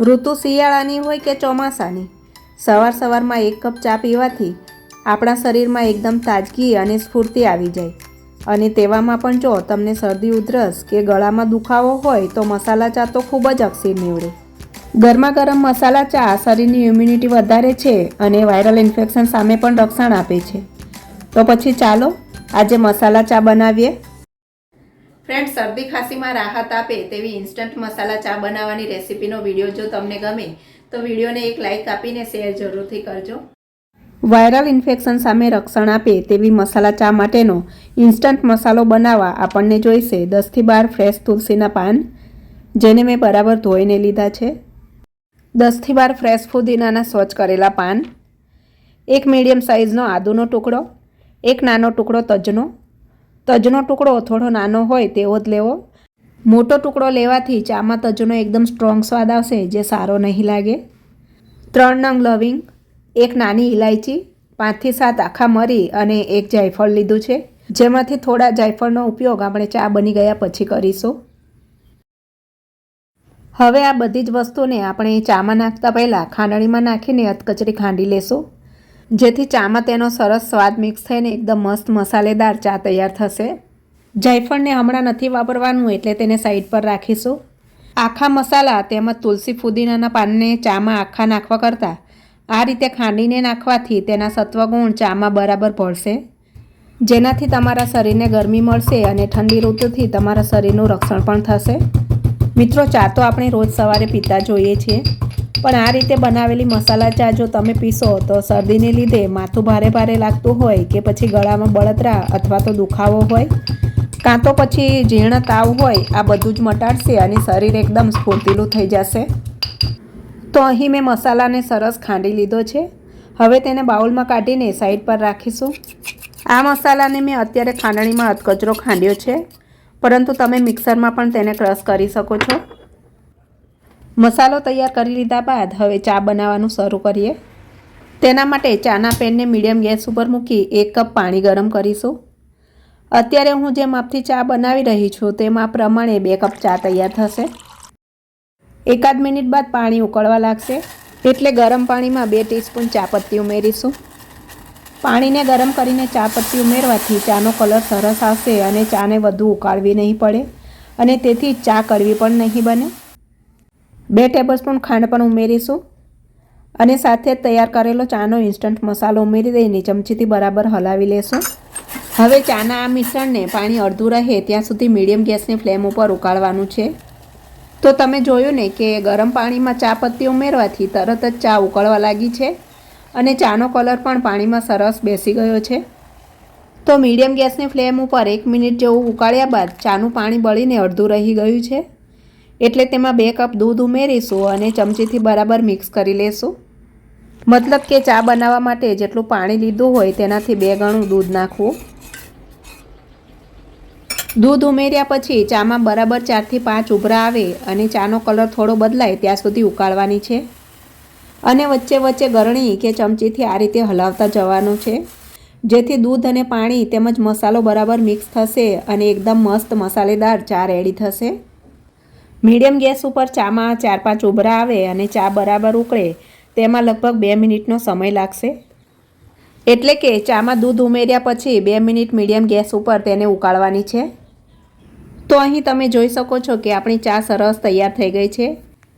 ઋતુ શિયાળાની હોય કે ચોમાસાની? સવાર સવારમાં એક કપ ચા પીવાથી આપણા શરીરમાં એકદમ તાજગી અને સ્ફૂર્તિ આવી જાય. અને તેવામાં પણ જો તમને શરદી, ઉધરસ કે ગળામાં દુખાવો હોય તો મસાલા ચા તો ખૂબ જ અક્ષી નીવડે. ગરમા ગરમ મસાલા ચા શરીરની ઇમ્યુનિટી વધારે છે અને વાયરલ ઇન્ફેક્શન સામે પણ રક્ષણ આપે છે. તો પછી ચાલો આજે મસાલા ચા બનાવીએ. ફ્રેન્ડ, શરદી ખાંસીમાં રાહત આપે તેવી ઇન્સ્ટન્ટ મસાલા ચા બનાવવાની રેસીપીનો વીડિયો જો તમને ગમે, તો વિડીયોને એક લાઇક આપીને શેર જરૂરથી કરજો. વાયરલ ઇન્ફેક્શન સામે રક્ષણ આપે તેવી મસાલા ચા માટેનો ઇન્સ્ટન્ટ મસાલો બનાવવા આપણને જોઈશે દસથી બાર ફ્રેશ તુલસીના પાન, જેને મેં બરાબર ધોઈને લીધા છે. દસથી બાર ફ્રેશ ફુદીનાના સ્વચ્છ કરેલા પાન, એક મીડિયમ સાઇઝનો આદુનો ટુકડો, એક નાનો ટુકડો તજનો તજનો ટુકડો થોડો નાનો હોય તેવો જ લેવો. મોટો ટુકડો લેવાથી ચામાં તજનો એકદમ સ્ટ્રોંગ સ્વાદ આવશે, જે સારો નહીં લાગે. ત્રણ નંગ લવિંગ, એક નાની ઇલાયચી પાંચથી સાત આખા મરી અને એક જાયફળ લીધું છે. જેમાંથી થોડા જાયફળનો ઉપયોગ આપણે ચા બની ગયા પછી કરીશું. હવે આ બધી જ વસ્તુને આપણે ચામાં નાખતા પહેલાં ખાંડણીમાં નાખીને અધકચરી ખાંડી લેશું. જેથી ચામાં તેનો સરસ સ્વાદ મિક્સ થઈને એકદમ મસ્ત મસાલેદાર ચા તૈયાર થશે. જાયફળને હમણાં નથી વાપરવાનું એટલે તેને સાઈડ પર રાખીશું. આખા મસાલા તેમજ તુલસી ફુદીનાના પાનને ચામાં આખા નાખવા કરતાં આ રીતે ખાંડીને નાખવાથી તેના સત્વગુણ ચામાં બરાબર ભળશે. જેનાથી તમારા શરીરને ગરમી મળશે અને ઠંડી ઋતુથી તમારા શરીરનું રક્ષણ પણ થશે. મિત્રો, ચા તો આપણે રોજ સવારે પીતા જોઈએ છીએ. પણ આ રીતે બનાવેલી મસાલા ચા જો તમે પીશો તો શરદીને લીધે માથું ભારે ભારે લાગતું હોય કે પછી ગળામાં બળતરા અથવા તો દુખાવો હોય, કાં તો પછી જીર્ણ તાવ હોય, આ બધું જ મટાડશે અને શરીર એકદમ સ્ફૂર્તિલું થઈ જશે. તો અહીં મેં મસાલાને સરસ ખાંડી લીધો છે. હવે તેને બાઉલમાં કાઢીને સાઈડ પર રાખીશું. આ મસાલાને મેં અત્યારે ખાંડણીમાં અધકચરો ખાંડ્યો છે. પરંતુ તમે મિક્સરમાં પણ તેને ક્રશ કરી શકો છો. મસાલો તૈયાર કરી લીધા બાદ હવે ચા બનાવવાનું શરૂ કરીએ. તેના માટે ચાના પેનને મીડિયમ ગેસ ઉપર મૂકી એક કપ પાણી ગરમ કરીશું. અત્યારે હું જે માપથી ચા બનાવી રહી છું તે માપ પ્રમાણે બે કપ ચા તૈયાર થશે. એકાદ મિનિટ બાદ પાણી ઉકળવા લાગશે. એટલે ગરમ પાણીમાં બે ટીસ્પૂન ચાપત્તી ઉમેરીશું. પાણીને ગરમ કરીને ચાપત્તી ઉમેરવાથી ચાનો કલર સરસ આવશે અને ચાને વધુ ઉકાળવી નહીં પડે અને તેથી ચા કડવી પણ નહીં બને. બે ટેબલસ્પૂન ખાંડ પણ ઉમેરીશું. અને સાથે તૈયાર કરેલો ચાનો ઇન્સ્ટન્ટ મસાલો ઉમેરી દઈને ચમચીથી બરાબર હલાવી લેશું. હવે ચાના આ મિશ્રણને પાણી અડધું રહે ત્યાં સુધી મીડિયમ ગેસની ફ્લેમ ઉપર ઉકાળવાનું છે. તો તમે જોયું ને કે ગરમ પાણીમાં ચા પત્તી ઉમેરવાથી તરત જ ચા ઉકળવા લાગી છે અને ચાનો કલર પણ પાણીમાં સરસ બેસી ગયો છે. તો મીડિયમ ગેસની ફ્લેમ ઉપર એક મિનિટ જેવું ઉકાળ્યા બાદ ચાનું પાણી બળીને અડધું રહી ગયું છે. એટલે તેમાં બે કપ દૂધ ઉમેરીશું અને ચમચીથી બરાબર મિક્સ કરી લેશું. મતલબ કે ચા બનાવવા માટે જેટલું પાણી લીધું હોય તેનાથી બે ગણું દૂધ નાખવું. દૂધ ઉમેર્યા પછી ચામાં બરાબર ચારથી પાંચ ઉભરા આવે અને ચાનો કલર થોડો બદલાય ત્યાં સુધી ઉકાળવાની છે. અને વચ્ચે વચ્ચે ગરણી કે ચમચીથી આ રીતે હલાવતા જવાનું છે. જેથી દૂધ અને પાણી તેમજ મસાલો બરાબર મિક્સ થશે અને એકદમ મસ્ત મસાલેદાર ચા રેડી થશે. મીડિયમ ગેસ ઉપર ચામાં ચાર પાંચ ઉભરા આવે અને ચા બરાબર ઉકળે, તેમાં લગભગ બે મિનિટનો સમય લાગશે. એટલે કે ચામાં દૂધ ઉમેર્યા પછી બે મિનિટ મીડિયમ ગેસ ઉપર તેને ઉકાળવાની છે. તો અહીં તમે જોઈ શકો છો કે આપણી ચા સરસ તૈયાર થઈ ગઈ છે.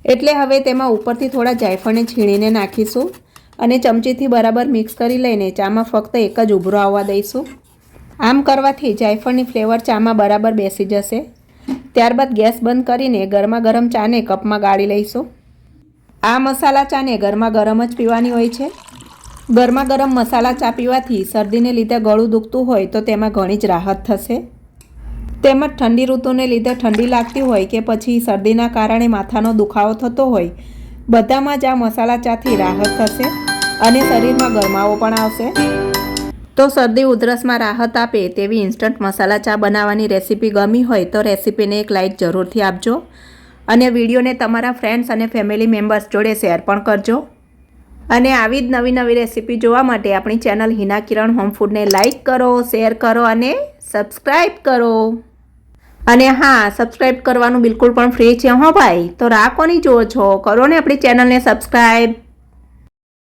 એટલે હવે તેમાં ઉપરથી થોડા જાયફળને છીણીને નાખીશું અને ચમચીથી બરાબર મિક્સ કરી લઈને ચામાં ફક્ત એક જ ઉભરો આવવા દઈશું. આમ કરવાથી જાયફળની ફ્લેવર ચામાં બરાબર બેસી જશે. ત્યારબાદ ગેસ બંધ કરીને ગરમા ગરમ ચાને કપમાં ગાળી લઈશું. આ મસાલા ચાને ગરમા ગરમ જ પીવાની હોય છે. ગરમા ગરમ મસાલા ચા પીવાથી શરદીને લીધે ગળું દુખતું હોય તો તેમાં ઘણી જ રાહત થશે. તેમજ ઠંડી ઋતુને લીધે ઠંડી લાગતી હોય કે પછી શરદીના કારણે માથાનો દુખાવો થતો હોય, બધામાં જ આ મસાલા ચાથી રાહત થશે અને શરીરમાં ગરમાવો પણ આવશે. તો શરદી ઉધરસમાં રાહત આપે તેવી ઇન્સ્ટન્ટ મસાલા ચા બનાવવાની રેસીપી ગમી હોય તો રેસીપીને એક લાઇક જરૂરથી આપજો. અને વિડીયોને તમારા ફ્રેન્ડ્સ અને ફેમિલી મેમ્બર્સ જોડે શેર પણ કરજો. અને આવી જ નવી નવી રેસીપી જોવા માટે આપણી ચેનલ હિના કિરણ હોમ ફૂડને લાઇક કરો, શેર કરો અને સબસ્ક્રાઈબ કરો. અને હા સબસ્ક્રાઈબ કરવાનું બિલકુલ પણ ફ્રી છે હો ભાઈ. તો રાહ કોની જુઓ છો કરો ને આપણી ચેનલને સબસ્ક્રાઈબ